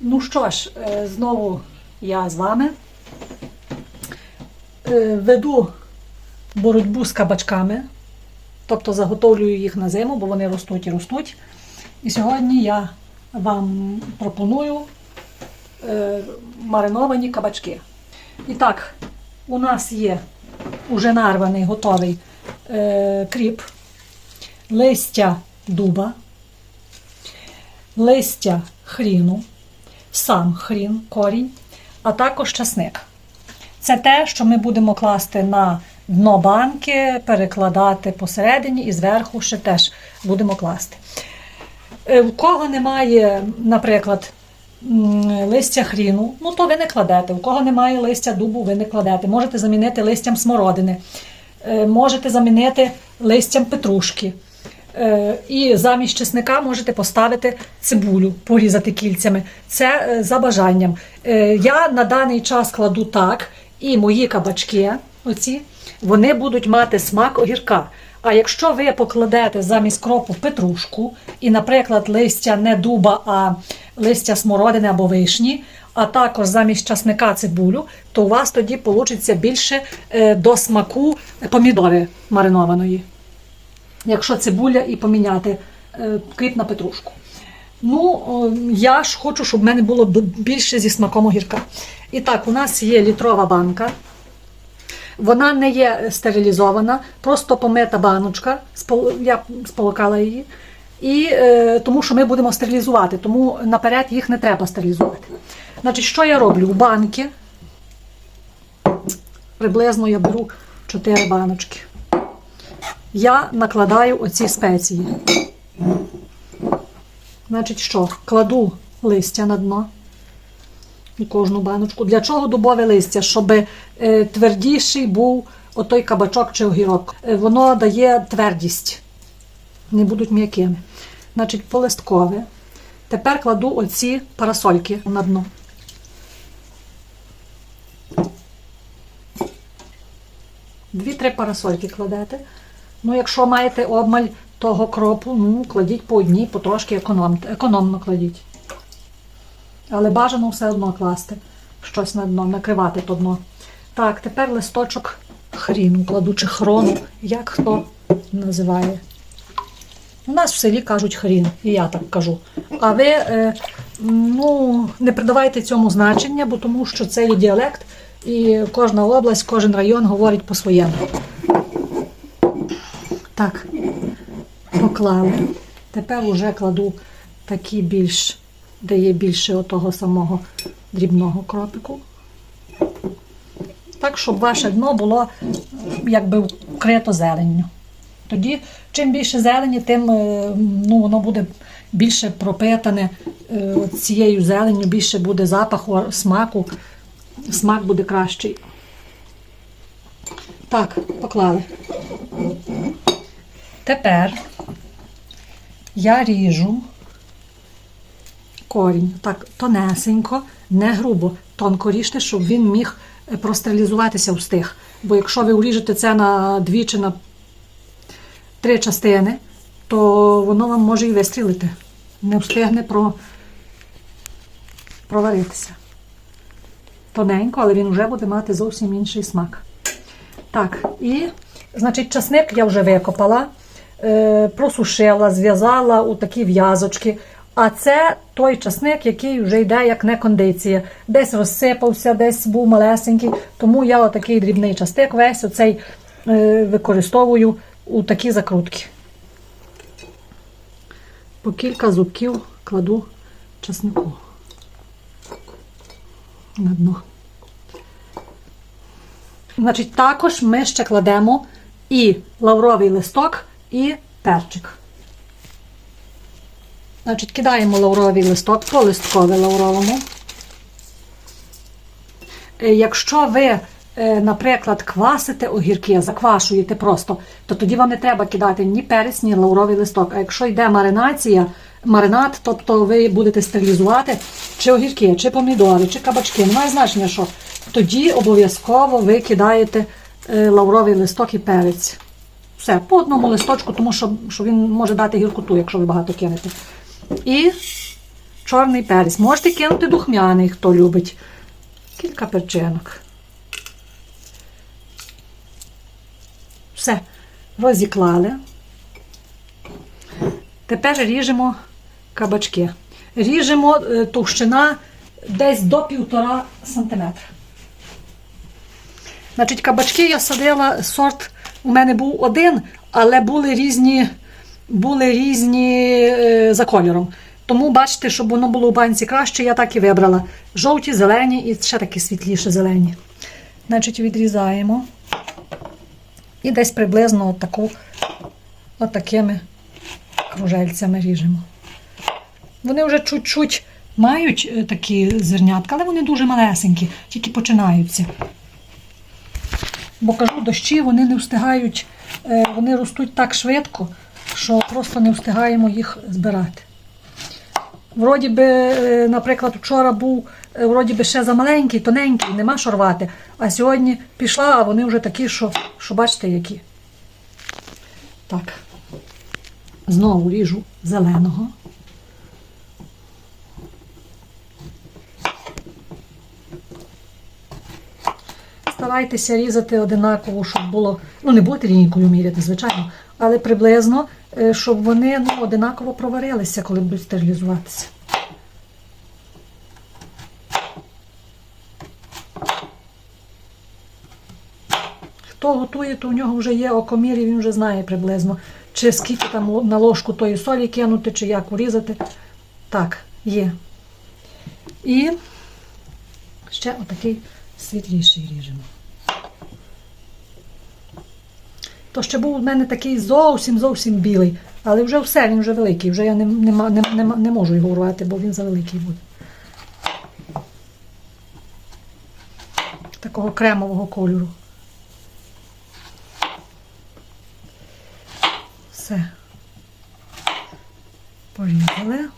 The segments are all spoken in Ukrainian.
Ну що ж, е, знову я з вами Е, веду боротьбу з кабачками, тобто заготовлюю їх на зиму, бо вони ростуть і ростуть. І сьогодні я вам пропоную е, мариновані кабачки. І так, у нас є уже нарваний готовий кріп, листя дуба, листя хріну, сам хрін, корінь, а також часник. Це те, що ми будемо класти на дно банки, перекладати посередині і зверху ще теж будемо класти. Е, У кого немає, наприклад, листя хріну, ну то ви не кладете. У кого немає листя дубу, ви не кладете. Можете замінити листям смородини, Е, можете замінити листям петрушки. Е, І замість чесника можете поставити цибулю, порізати кільцями. Це е, за бажанням. Е, Я на даний час кладу так, і мої кабачки, оці, вони будуть мати смак огірка. А якщо ви покладете замість кропу петрушку і, наприклад, листя не дуба, а листя смородини або вишні, а також замість часника цибулю, то у вас тоді вийде більше до смаку помідори маринованої якщо цибуля і поміняти е, кріп на петрушку. Ну, я ж хочу, щоб в мене було більше зі смаком огірка. І так, у нас є літрова банка. Вона не є стерилізована, просто помита баночка. Я сполокала її. І е, тому що ми будемо стерилізувати, тому наперед їх не треба стерилізувати. Значить, що я роблю? У банки приблизно я беру 4 баночки я накладаю оці спеції. Значить, що? Кладу листя на дно у кожну баночку. Для чого дубове листя? Щоб е, твердіший був отой кабачок чи огірок. Е, воно дає твердість, не будуть м'якими. Значить, полисткове. Тепер кладу оці парасольки на дно. Дві-три парасольки кладете. Ну, якщо маєте обмаль того кропу, ну, кладіть по одній, потрошки економ, економно кладіть. Але бажано все одно класти щось на дно, накривати то дно. Так, тепер листочок хріну кладу, чи хрону, як хто називає. У нас в селі кажуть хрін, і я так кажу. А ви е, ну, не придавайте цьому значення, бо тому що це є діалект, і кожна область, кожен район говорить по-своєму. Так, поклали. Тепер уже кладу такі більш, де є більше отого самого дрібного кропику. Так, щоб ваше дно було якби вкрито зеленню. Тоді, чим більше зелені, тим е, ну, воно буде більше пропитане е, цією зеленню, більше буде запаху, смаку, смак буде кращий. Так, поклали. Тепер я ріжу корінь так тонесенько, не грубо, тонко ріжте, щоб він міг е, простерилізуватися встиг. Бо якщо ви уріжете це на дві чи на три частини, то воно вам може і вистрілити. Не встигне про... проваритися. Тоненько, але він вже буде мати зовсім інший смак. Так, і, значить, часник я вже викопала, просушила, зв'язала у такі в'язочки. А це той часник, який вже йде як не кондиція. Десь розсипався, десь був малесенький. Тому я отакий дрібний частик весь оцей е, використовую у такі закрутки. По кілька зубків кладу часнику на дно. Значить, також ми ще кладемо і лавровий листок, і перчик. Значить, кидаємо лавровий листок по листкове лавровому. Е, Якщо ви, е, наприклад, квасите огірки, заквашуєте просто, то тоді вам не треба кидати ні перець, ні лавровий листок. А якщо йде маринація, маринад, тобто ви будете стерилізувати чи огірки, чи помідори, чи кабачки, немає значення, що тоді обов'язково ви кидаєте е, лавровий листок і перець. Все, по одному листочку, тому що, що він може дати гіркоту, якщо ви багато кинете. І чорний перець. Можете кинути духмяний, хто любить. Кілька перчинок. Все, розіклали. Тепер ріжемо кабачки. Ріжемо е, товщина десь до півтора сантиметра. Значить, кабачки я садила, сорт у мене був один, але були різні, були різні е, за кольором. Тому бачите, щоб воно було у банці краще, я так і вибрала. Жовті, зелені і ще такі світліші зелені. Значить, відрізаємо. І десь приблизно отаку, отакими кружельцями ріжемо. Вони вже чуть-чуть мають е, такі зернятка, але вони дуже малесенькі, тільки починаються. Бо кажу, дощі вони не встигають, е, вони ростуть так швидко, що просто не встигаємо їх збирати. Вроді би, е, наприклад, вчора був е, вроді би ще замаленький, тоненький, нема що рвати. А сьогодні пішла, а вони вже такі, що, що бачите, які. Так. Знову ріжу зеленого. Старайтеся різати одинаково, щоб було. Ну, не будете лінійкою міряти, звичайно, але приблизно, е, щоб вони ну, одинаково проварилися, коли будуть стерилізуватися. Хто готує, то у нього вже є окомір, і він вже знає приблизно, чи скільки там на ложку тої солі кинути, чи як урізати. Так, є. І ще отакий світліший ріжемо. То ще був у мене такий зовсім зовсім білий, але вже все, він вже великий. Вже я не, не, не, не, не можу його урвати, бо він завеликий буде. Такого кремового кольору. Все. Порізали.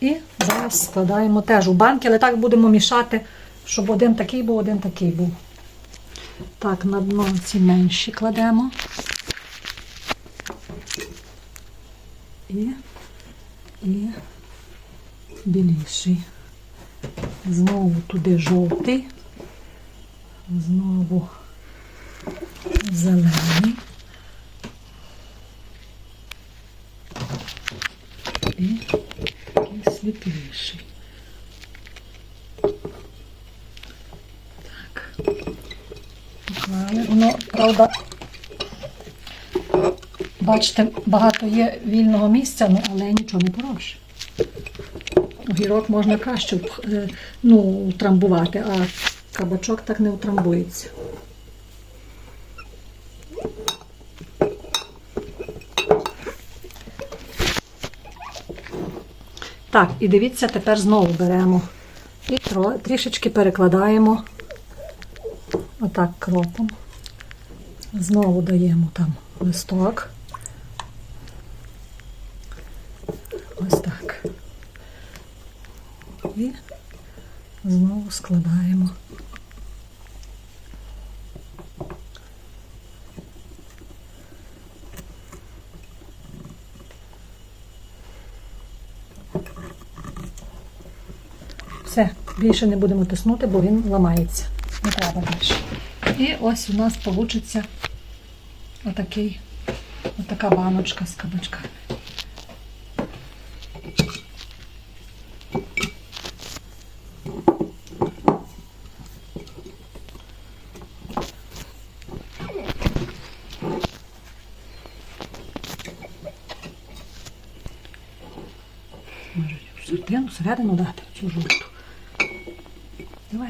І зараз складаємо теж у банки, але так будемо мішати, щоб один такий був, один такий був. Так, на дно ці менші кладемо. І, і біліший. Знову туди жовтий. Знову зелений. І такий світліший. Так. Воно, правда, бачите, багато є вільного місця, ну, але нічого не поробиш. Огірок можна краще е, ну, утрамбувати, а кабачок так не утрамбується. Так, і дивіться, тепер знову беремо і трішечки перекладаємо отак кропом. Знову даємо там листок. Ось так. І знову складаємо. Все, більше не будемо тиснути, бо він ламається. Не треба більше. І ось у нас вийде отакий, отака баночка з кабачками. Може, всередину дати цю жовту.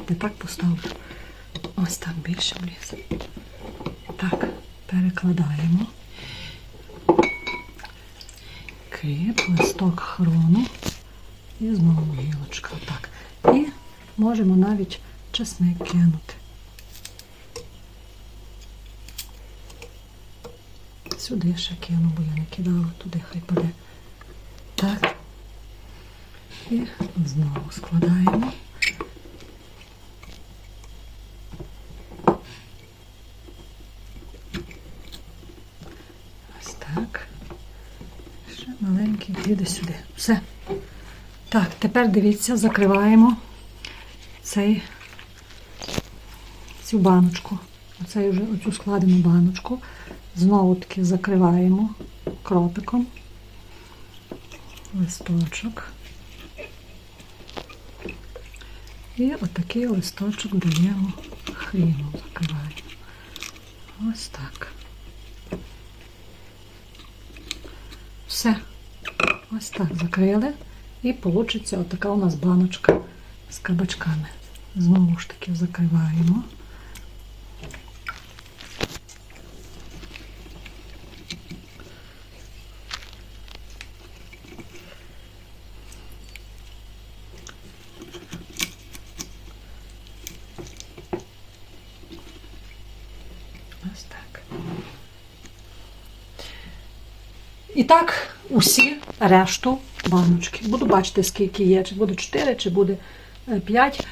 Давайте так поставлю. Ось так більше влізе. Так, перекладаємо. Кип, листок хрону. І знову гілочка. Так. І можемо навіть чесник кинути. Сюди ще кину, бо я не кидала, туди хай паде. Так. І знову складаємо. Ось так. Ще маленький піде сюди. Все. Так, тепер дивіться, закриваємо цей, цю баночку. Оцей вже оцю складену баночку. Знову таки закриваємо кропиком. Листочок. І отакий листочок даємо хріну, закриваємо. Ось так. Все. Ось так закрили. І вийде отака у нас баночка з кабачками. Знову ж таки закриваємо. Так усі решту баночки. Буду бачити, скільки є, чи буде 4, чи буде 5.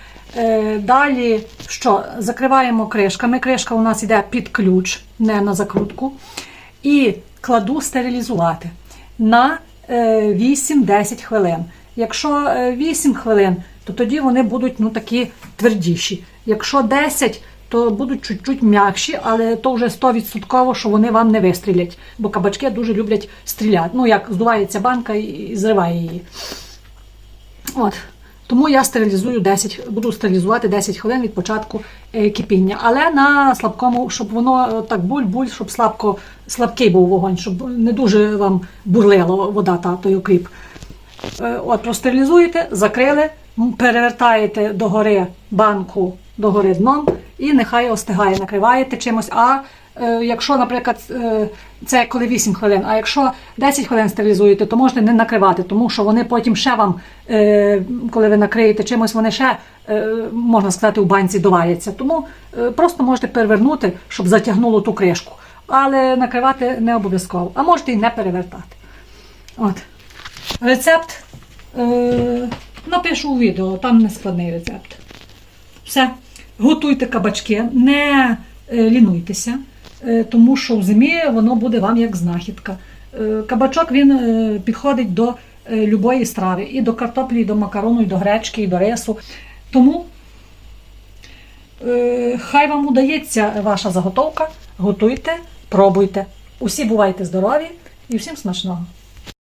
Далі що? Закриваємо кришками. Кришка у нас йде під ключ, не на закрутку. І кладу стерилізувати на е, 8-10 хвилин. Якщо е, 8 хвилин, то тоді вони будуть ну, такі твердіші. Якщо 10, то будуть чуть-чуть м'якші, але то вже 100%, що вони вам не вистрілять. Бо кабачки дуже люблять стріляти. Ну, як здувається банка і зриває її. От. Тому я стерилізую 10, буду стерилізувати 10 хвилин від початку е, кипіння. Але на слабкому, щоб воно е, так буль-буль, щоб слабко, слабкий був вогонь, щоб не дуже вам бурлило вода та той окріп. Е, От, простерилізуєте, закрили, перевертаєте догори банку догори дном і нехай остигає, накриваєте чимось. А е, якщо, наприклад, е, це коли 8 хвилин, а якщо 10 хвилин стерилізуєте, то можете не накривати, тому що вони потім ще вам, е, коли ви накриєте чимось, вони ще, е, можна сказати, у банці доваряться. Тому е, просто можете перевернути, щоб затягнуло ту кришку. Але накривати не обов'язково, а можете і не перевертати. От. Рецепт е, напишу у відео, там не складний рецепт. Все. Готуйте кабачки, не е, лінуйтеся, е, тому що в зимі воно буде вам як знахідка. Е, Кабачок він підходить до любої страви, і до картоплі, і до макарону, і до гречки, і до рису. Тому хай вам удається ваша заготовка, готуйте, пробуйте. Усі бувайте здорові і всім смачного!